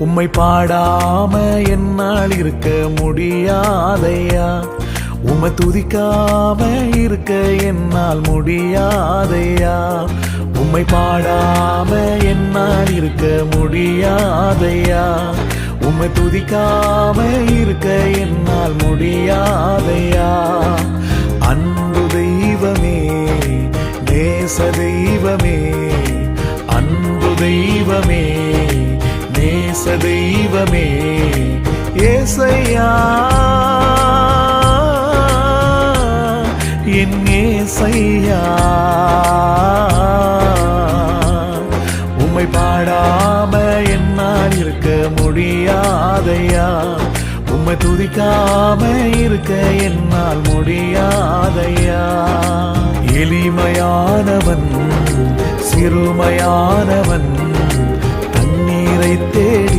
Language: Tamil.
உம்மை பாடாம என்னால் இருக்க முடியாதையா? உம்மை துதிக்காம இருக்க என்னால் முடியாதையா? உம்மை பாடாம என்னால் இருக்க முடியாதையா? உம்மை துதிக்காம இருக்க என்னால் முடியாதையா? அன்பு தெய்வமே நேச தெய்வமே அன்பு தெய்வமே. நேச தெய்வமே ஏசையா. என் ஏசையா. உம்மை பாடாம என்னால் இருக்க முடியாதையா. உம்மை துதிக்காம இருக்க என்னால் முடியாதையா. எளிமையானவன் சிறுமையானவன் தேடி